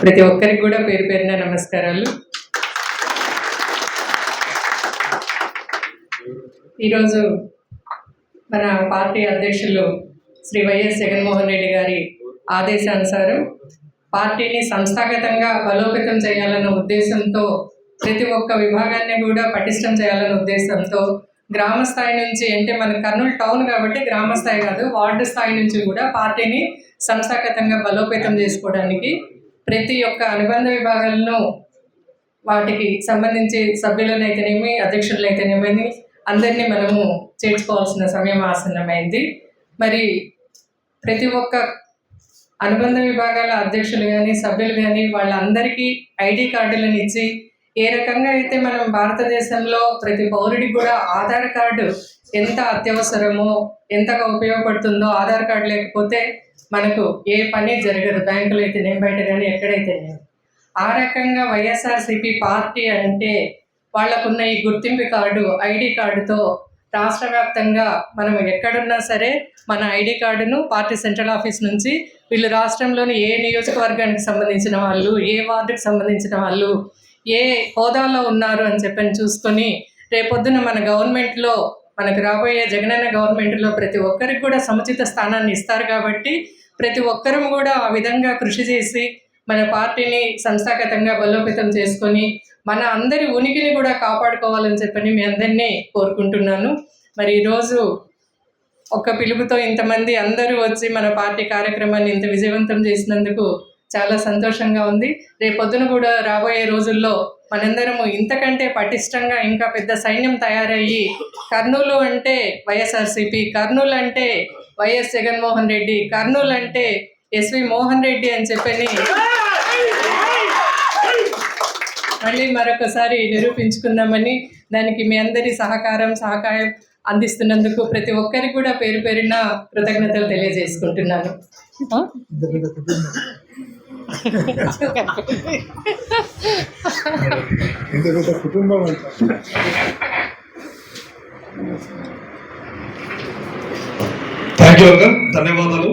ప్రతి ఒక్కరికి కూడా పేరు పేరున నమస్కారాలు. ఈరోజు మన పార్టీ అధ్యక్షులు శ్రీ వైఎస్ జగన్మోహన్ రెడ్డి గారి ఆదేశానుసారం పార్టీని సంస్థాగతంగా బలోపేతం చేయాలన్న ఉద్దేశంతో ప్రతి ఒక్క విభాగాన్ని కూడా పటిష్టం చేయాలన్న ఉద్దేశంతో గ్రామ స్థాయి నుంచి అంటే మన కర్నూలు టౌన్ కాబట్టి గ్రామ స్థాయి కాదు వార్డు స్థాయి నుంచి కూడా పార్టీని సంస్థాగతంగా బలోపేతం చేసుకోవడానికి ప్రతి ఒక్క అనుబంధ విభాగాలను వాటికి సంబంధించి సభ్యులనైతేనేమి అధ్యక్షులనైతేనేమని అందరినీ మనము చేర్చుకోవాల్సిన సమయం ఆసన్నమైంది. మరి ప్రతి ఒక్క అనుబంధ విభాగాల అధ్యక్షులు కానీ సభ్యులు కానీ వాళ్ళందరికీ ఐడి కార్డులను ఇచ్చి ఏ రకంగా అయితే మనం భారతదేశంలో ప్రతి పౌరుడికి కూడా ఆధార్ కార్డు ఎంత అత్యవసరమో ఎంతగా ఉపయోగపడుతుందో ఆధార్ కార్డు లేకపోతే మనకు ఏ పని జరగదు. బ్యాంకులో నేను బయట కానీ ఎక్కడైతేనే ఆ రకంగా వైఎస్ఆర్సిపి పార్టీ అంటే వాళ్ళకున్న ఈ గుర్తింపు కార్డు ఐడి కార్డుతో రాష్ట్ర వ్యాప్తంగా మనం ఎక్కడున్నా సరే మన ఐడి కార్డును పార్టీ సెంట్రల్ ఆఫీస్ నుంచి వీళ్ళు రాష్ట్రంలోని ఏ నియోజకవర్గానికి సంబంధించిన వాళ్ళు ఏ వార్డుకి సంబంధించిన వాళ్ళు ఏ హోదాలో ఉన్నారు అని చెప్పని చూసుకొని రేపొద్దున మన గవర్నమెంట్లో మనకు రాబోయే జగనన్న గవర్నమెంట్లో ప్రతి ఒక్కరికి కూడా సముచిత స్థానాన్ని ఇస్తారు కాబట్టి ప్రతి ఒక్కరూ కూడా ఆ విధంగా కృషి చేసి మన పార్టీని సంస్థాగతంగా బలోపేతం చేసుకొని మన అందరి ఉనికిని కూడా కాపాడుకోవాలని చెప్పని మీ అందరినీ కోరుకుంటున్నాను. మరి ఈరోజు ఒక్క పిలుపుతో ఇంతమంది అందరూ వచ్చి మన పార్టీ కార్యక్రమాన్ని ఇంత విజయవంతం చేసినందుకు చాలా సంతోషంగా ఉంది. రేపొద్దున కూడా రాబోయే రోజుల్లో మనందరము ఇంతకంటే పటిష్టంగా ఇంకా పెద్ద సైన్యం తయారయ్యి కర్నూలు అంటే వైఎస్ఆర్సీపీ కర్నూలు అంటే వైఎస్ జగన్మోహన్ రెడ్డి కర్నూలు అంటే ఎస్వి మోహన్ రెడ్డి అని చెప్పని మళ్ళీ మరొకసారి నిరూపించుకుందామని దానికి మీ అందరి సహకారం సహకారం అందిస్తున్నందుకు ప్రతి ఒక్కరికి కూడా పేరు పేరున కృతజ్ఞతలు తెలియజేసుకుంటున్నాను? ఇంత పెద్ద కుటుంబం అంతా థ్యాంక్ యూ అంకల్ ధన్యవాదాలు